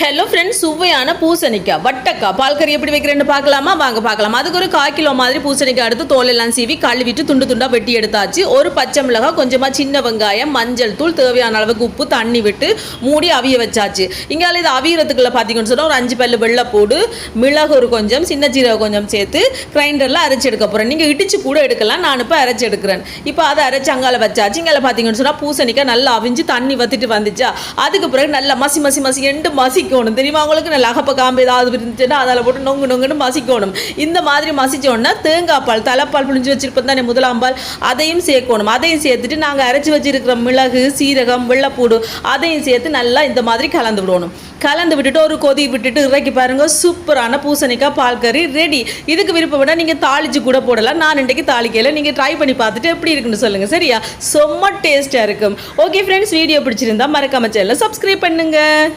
Hello friends சுவையான பூசணிக்காய். வட்டக்காய். பால்கறி எப்படி வைக்கிறேன்னு பார்க்கலாமா? வாங்க பார்க்கலாம். அதுக்கு ஒரு கால் கிலோ மாதிரி பூசணிக்காய் எடுத்து தோலெல்லாம் சீவி கழுவிட்டு துண்டு துண்டாக வெட்டி எடுத்தாச்சு. ஒரு பச்சை மிளகாய் கொஞ்சமாக சின்ன வெங்காயம் மஞ்சள் தூள் தேவையான அளவுக்கு உப்பு தண்ணி விட்டு மூடி அவிய வச்சாச்சு. இங்கால இது அவியறதுக்குள்ள பார்த்தீங்கன்னு சொன்னால் ஒரு அஞ்சு பல்லு வெள்ளைப்பூடு மிளகு ஒரு கொஞ்சம் சின்ன ஜீரகம் கொஞ்சம் சேர்த்து கிரைண்டரில் அரைச்சி எடுக்க போகிறேன் நீங்கள் இடிச்சு கூட எடுக்கலாம் நான் இப்போ அரைச்சி எடுக்கிறேன். இப்போ அதை அரைச்சி அங்கால வச்சாச்சு. இங்கால பார்த்தீங்கன்னு சொன்னால் பூசணிக்காய் நல்லா அவிஞ்சு தண்ணி வத்திட்டு வந்துச்சா? அதுக்கு பிறகு நல்லா மசி மசி மசி எண்டு மசிக்கணும் தெரியுமா அவங்களுக்கு நல்லா அகப்ப காம்பு ஏதாவது இருந்துச்சுன்னா அதில் போட்டு நொங்கு நொங்குன்னு மசிக்கணும். இந்த மாதிரி மசிச்சோன்னா தேங்காய் பால் தலைப்பால் புழிஞ்சு வச்சிருப்போம் தானே முதலாம் பால். அதையும் சேர்க்கணும். அதையும் சேர்த்துட்டு நாங்கள் அரைச்சி வச்சிருக்கிற மிளகு சீரகம் வெள்ளைப்பூடு அதையும் சேர்த்து நல்லா இந்த மாதிரி கலந்து விடணும். கலந்து விட்டுட்டு ஒரு கொதி விட்டுட்டு இறக்கி பாருங்கள் சூப்பரான பூசணிக்காய் பால் கறி ரெடி இதுக்கு விருப்பப்பட்டா நீங்கள் தாளிச்சு கூட போடலாம். நான் இன்றைக்கு தாளிக்கையில் நீங்கள் ட்ரை பண்ணி பார்த்துட்டு எப்படி இருக்குன்னு சொல்லுங்கள் சரியா? செம்ம டேஸ்ட்டாக இருக்கும். ஓகே ஃப்ரெண்ட்ஸ் வீடியோ பிடிச்சிருந்தா மறக்காம சேனலை சப்ஸ்கிரைப் பண்ணுங்கள்